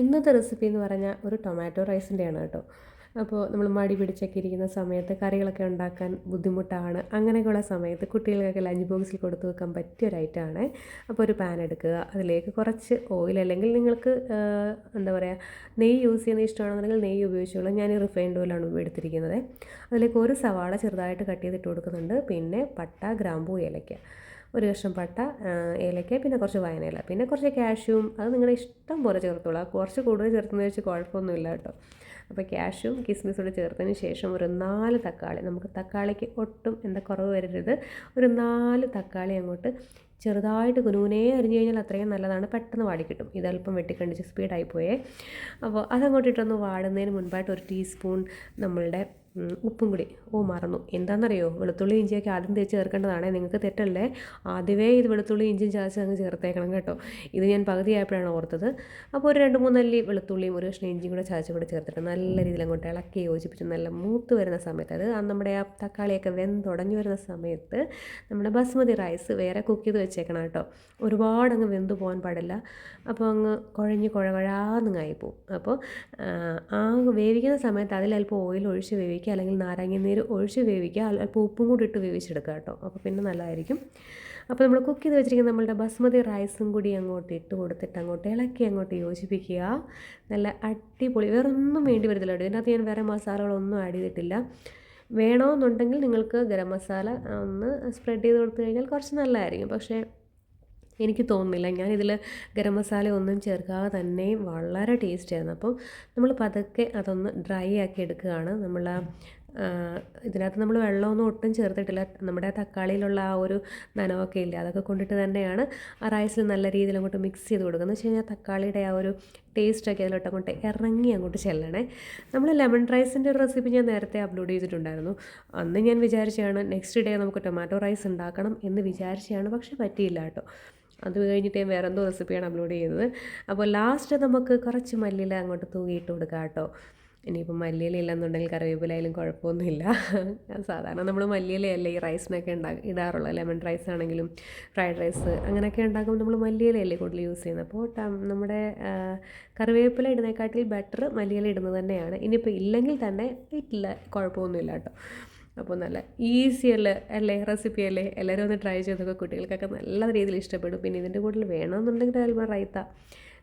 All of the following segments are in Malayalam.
ഇന്നത്തെ റെസിപ്പി എന്ന് പറഞ്ഞാൽ ഒരു ടൊമാറ്റോ റൈസിന്റെയാണ് കേട്ടോ. അപ്പോൾ നമ്മൾ മടി പിടിച്ചൊക്കെ ഇരിക്കുന്ന സമയത്ത് കറികളൊക്കെ ഉണ്ടാക്കാൻ ബുദ്ധിമുട്ടാണ്. അങ്ങനെയൊക്കെയുള്ള സമയത്ത് കുട്ടികൾക്കൊക്കെ ലഞ്ച് ബോക്സിൽ കൊടുത്തു വെക്കാൻ പറ്റിയ ഒരു ഐറ്റമാണ് അപ്പോൾ ഒരു പാൻ എടുക്കുക. അതിലേക്ക് കുറച്ച് ഓയിൽ അല്ലെങ്കിൽ നിങ്ങൾക്ക് എന്താ പറയുക നെയ്യ് യൂസ് ചെയ്യുന്ന ഇഷ്ടമാണെന്നുണ്ടെങ്കിൽ നെയ്യ് ഉപയോഗിച്ചോളൂ. ഞാൻ റിഫൈൻഡ് ഓയിലാണ് എടുത്തിരിക്കുന്നത്. അതിലേക്ക് ഒരു സവാള ചെറുതായിട്ട് കട്ട് ചെയ്തിട്ട് കൊടുക്കുന്നുണ്ട്. പിന്നെ പട്ട ഗ്രാമ്പൂ ഏലയ്ക്ക ഒരു കഷ്ണം പട്ട ഏലക്ക പിന്നെ കുറച്ച് വയനയില പിന്നെ കുറച്ച് കാഷ്യൂം അത് നിങ്ങളുടെ ഇഷ്ടം പോലെ ചേർത്തോളാം. കുറച്ച് കൂടുതൽ ചേർത്തുന്ന വെച്ച് കുഴപ്പമൊന്നുമില്ല കേട്ടോ. അപ്പോൾ ക്യാഷും കിസ്മിസോട് ചേർത്തതിന് ശേഷം ഒരു നാല് തക്കാളി നമുക്ക് തക്കാളിക്ക് ഒട്ടും എന്താ കുറവ് വരരുത്. ഒരു നാല് തക്കാളി അങ്ങോട്ട് ചെറുതായിട്ട് കുനുകുനേ അരിഞ്ഞു കഴിഞ്ഞാൽ അത്രയും നല്ലതാണ്. പെട്ടെന്ന് വാടിക്കിട്ടും ഇതല്പം വെട്ടിക്കണ്ടിച്ച് സ്പീഡായി പോയേ. അപ്പോൾ അതങ്ങോട്ട് ഇട്ടൊന്ന് വാടുന്നതിന് മുൻപായിട്ട് ഒരു ടീസ്പൂൺ നമ്മളുടെ ഉപ്പും കൂടി. ഓ മറന്നു. എന്താണെന്നറിയോ വെളുത്തുള്ളി ഇഞ്ചിയൊക്കെ ആദ്യം തേച്ച് ചേർക്കേണ്ടതാണേ. നിങ്ങൾക്ക് തെറ്റല്ലേ? ആദ്യമേ ഇത് വെളുത്തുള്ളി ഇഞ്ചിയും ചാച്ച് അങ്ങ് ചേർത്തേക്കണം കേട്ടോ. ഇത് ഞാൻ പകുതിയായപ്പോഴാണ് ഓർത്തത്. അപ്പോൾ ഒരു രണ്ട് മൂന്നല്ലി വെളുത്തുള്ളിയും ഒരു കഷ്ണം ഇഞ്ചിയും കൂടെ ചാച്ച് കൂടെ ചേർത്തിട്ട് നല്ല രീതിയിൽ അങ്ങോട്ട് ഇളക്കി യോജിപ്പിച്ച് നല്ല മൂത്ത് വരുന്ന സമയത്ത് അത് നമ്മുടെ ആ തക്കാളിയൊക്കെ വെന്തുടഞ്ഞു വരുന്ന സമയത്ത് നമ്മുടെ ബസ്മതി റൈസ് വേറെ കുക്ക് ചെയ്ത് വെച്ചേക്കണം കേട്ടോ. ഒരുപാട് അങ്ങ് വെന്ത് പോകാൻ പാടില്ല. അപ്പോൾ അങ്ങ് കുഴഞ്ഞ് കുഴകുഴാന്നങ്ങായി പോകും അപ്പോൾ ആ വേവിക്കുന്ന സമയത്ത് അതിൽ അല്പം ഓയിൽ ഒഴിച്ച് വേവിക്കുക അല്ലെങ്കിൽ നാരങ്ങനീര് ഒഴിച്ച് വേവിക്കുക അല്പം ഉപ്പും കൂടി ഇട്ട് വേവിച്ചെടുക്കുക കേട്ടോ. അപ്പോൾ പിന്നെ നല്ലതായിരിക്കും. അപ്പോൾ നമ്മൾ കുക്ക് ചെയ്ത് വെച്ചിരിക്കുന്ന നമ്മളുടെ ബസ്മതി റൈസും കൂടി അങ്ങോട്ട് ഇട്ട് കൊടുത്തിട്ട് അങ്ങോട്ട് ഇളക്കി അങ്ങോട്ട് യോജിപ്പിക്കുക. നല്ല അടിപൊളി. വേറെ ഒന്നും വേണ്ടി വരത്തില്ല കേട്ടോ. ഇതിനകത്ത് ഞാൻ വേറെ മസാലകളൊന്നും ആഡ് ചെയ്തിട്ടില്ല. വേണമെന്നുണ്ടെങ്കിൽ നിങ്ങൾക്ക് ഗരം മസാല ഒന്ന് സ്പ്രെഡ് ചെയ്ത് കൊടുത്തു കഴിഞ്ഞാൽ കുറച്ച് നല്ലതായിരിക്കും. പക്ഷേ എനിക്ക് തോന്നുന്നില്ല. ഞാനിതിൽ ഗരം മസാല ഒന്നും ചേർക്കാതെ തന്നെ വളരെ ടേസ്റ്റ് ആയിരുന്നു. അപ്പം നമ്മൾ പതുക്കെ അതൊന്ന് ഡ്രൈ ആക്കി എടുക്കുകയാണ്. നമ്മൾ ഇതിനകത്ത് നമ്മൾ വെള്ളമൊന്നും ഒട്ടും ചേർത്തിട്ടില്ല. നമ്മുടെ തക്കാളിയിലുള്ള ആ ഒരു നനവൊക്കെ ഇല്ല അതൊക്കെ കൊണ്ടിട്ട് തന്നെയാണ് ആ റൈസിൽ നല്ല രീതിയിൽ അങ്ങോട്ട് മിക്സ് ചെയ്ത് കൊടുക്കുന്നത്. വെച്ച് കഴിഞ്ഞാൽ തക്കാളിയുടെ ആ ഒരു ടേസ്റ്റൊക്കെ അതിലോട്ട് അങ്ങോട്ട് ഇറങ്ങി അങ്ങോട്ട് ചെല്ലണേ. നമ്മൾ ലെമൺ റൈസിന്റെ ഒരു റെസിപ്പി ഞാൻ നേരത്തെ അപ്ലോഡ് ചെയ്തിട്ടുണ്ടായിരുന്നു. അന്ന് ഞാൻ വിചാരിച്ചാണ് നെക്സ്റ്റ് ഡേ നമുക്ക് ടൊമാറ്റോ റൈസ് ഉണ്ടാക്കണം എന്ന് വിചാരിച്ചാണ് പക്ഷേ പറ്റിയില്ല കേട്ടോ. അത് കഴിഞ്ഞിട്ട് ഞാൻ വേറെ എന്തോ റെസിപ്പിയാണ് അപ്ലോഡ് ചെയ്യുന്നത്. അപ്പോൾ ലാസ്റ്റ് നമുക്ക് കുറച്ച് മല്ലിയില അങ്ങോട്ട് തൂകിയിട്ട് കൊടുക്കാം കേട്ടോ. ഇനിയിപ്പോൾ മല്ലിയില ഇല്ലെന്നുണ്ടെങ്കിൽ കറിവേപ്പിലായാലും കുഴപ്പമൊന്നുമില്ല. സാധാരണ നമ്മൾ മല്ലിയിലയല്ലേ ഈ റൈസിനൊക്കെ ഉണ്ടാ ഇടാറുള്ളൂ. ലെമൺ റൈസ് ആണെങ്കിലും ഫ്രൈഡ് റൈസ് അങ്ങനെയൊക്കെ ഉണ്ടാക്കുമ്പോൾ നമ്മൾ മല്ലിയിലയല്ലേ കൂടുതൽ യൂസ് ചെയ്യുന്നത്. അപ്പോൾ നമ്മുടെ കറിവേപ്പില ഇടുന്നതിനെക്കാട്ടിൽ ബെറ്റർ മല്ലിയില ഇടുന്നത് തന്നെയാണ്. ഇനിയിപ്പോൾ ഇല്ലെങ്കിൽ തന്നെ ഇല്ല കുഴപ്പമൊന്നുമില്ല കേട്ടോ. അപ്പോൾ നല്ല ഈസി അല്ലേ? അല്ലേ? റെസിപ്പി അല്ലേ? എല്ലാവരും ഒന്ന് ട്രൈ ചെയ്തൊക്കെ കുട്ടികൾക്കൊക്കെ നല്ല രീതിയിൽ ഇഷ്ടപ്പെടും. പിന്നെ ഇതിന്റെ കൂടുതൽ വേണമെന്നുണ്ടെങ്കിൽ അൽമ റൈത്ത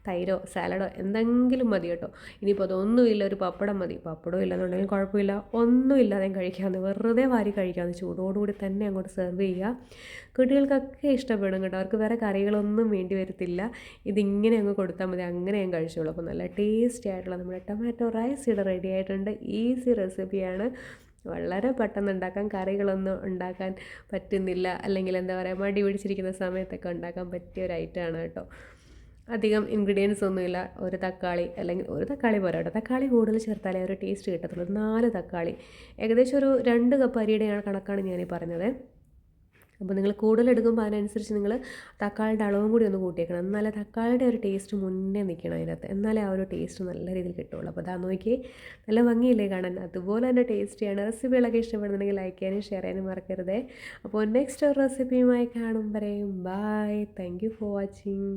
തൈരോ സാലഡോ എന്തെങ്കിലും മതി കേട്ടോ. ഇനിയിപ്പോൾ അതൊന്നുമില്ല ഒരു പപ്പടം മതി. പപ്പടം ഇല്ലെന്നുണ്ടെങ്കിൽ കുഴപ്പമില്ല. ഒന്നും ഇല്ലാതെ കഴിക്കാമെന്ന് വെറുതെ വാരി കഴിക്കാമെന്ന് ചൂടോടുകൂടി തന്നെ അങ്ങോട്ട് സെർവ് ചെയ്യുക. കുട്ടികൾക്കൊക്കെ ഇഷ്ടപ്പെടും കേട്ടോ. അവർക്ക് വേറെ കറികളൊന്നും വേണ്ടി വരത്തില്ല. ഇതിങ്ങനെ അങ്ങ് കൊടുത്താൽ മതി. അങ്ങനെ ഞാൻ കഴിച്ചോളൂ. അപ്പോൾ നല്ല ടേസ്റ്റി ആയിട്ടുള്ള നമ്മുടെ ടൊമാറ്റോ റൈസ് ഇവിടെ റെഡി ആയിട്ടുണ്ട്. ഈസി റെസിപ്പിയാണ് വളരെ പെട്ടെന്ന് ഉണ്ടാക്കാൻ കറികളൊന്നും ഉണ്ടാക്കാൻ പറ്റുന്നില്ല. അല്ലെങ്കിൽ എന്താ പറയുക മടി പിടിച്ചിരിക്കുന്ന സമയത്തൊക്കെ ഉണ്ടാക്കാൻ പറ്റിയ ഒരു ഐറ്റമാണ് കേട്ടോ. അധികം ഇൻഗ്രീഡിയൻസ് ഒന്നുമില്ല. ഒരു തക്കാളി അല്ലെങ്കിൽ ഒരു തക്കാളി പോരാ കേട്ടോ. തക്കാളി കൂടുതൽ ചേർത്താലേ ഒരു ടേസ്റ്റ് കിട്ടത്തുള്ളൂ. നാല് തക്കാളി. ഏകദേശം ഒരു രണ്ട് കപ്പ് അരിയുടെ കണക്കാണ് ഞാനീ പറഞ്ഞത്. അപ്പോൾ നിങ്ങൾ കൂടുതൽ എടുക്കുമ്പോൾ അതിനനുസരിച്ച് നിങ്ങൾ തക്കാളിയുടെ അളവും കൂടി ഒന്ന് കൂട്ടിയേക്കണം. എന്നാലേ തക്കാളിയുടെ ഒരു ടേസ്റ്റ് മുന്നേ നിൽക്കണം അതിനകത്ത്. എന്നാലേ ആ ഒരു ടേസ്റ്റ് നല്ല രീതിയിൽ കിട്ടുള്ളൂ അപ്പോൾ അതാ നോക്കി നല്ല ഭംഗിയില്ലേ കാണാൻ? അതുപോലെ തന്നെ ടേസ്റ്റിയാണ് റെസിപ്പികളൊക്കെ ഇഷ്ടപ്പെടുന്നുണ്ടെങ്കിൽ ലൈക്ക് ചെയ്യാനും ഷെയർ ചെയ്യാനും മറക്കരുതേ. അപ്പോൾ നെക്സ്റ്റ് ഒരു റെസിപ്പിയുമായി കാണും വരെയും. Bye thank you for watching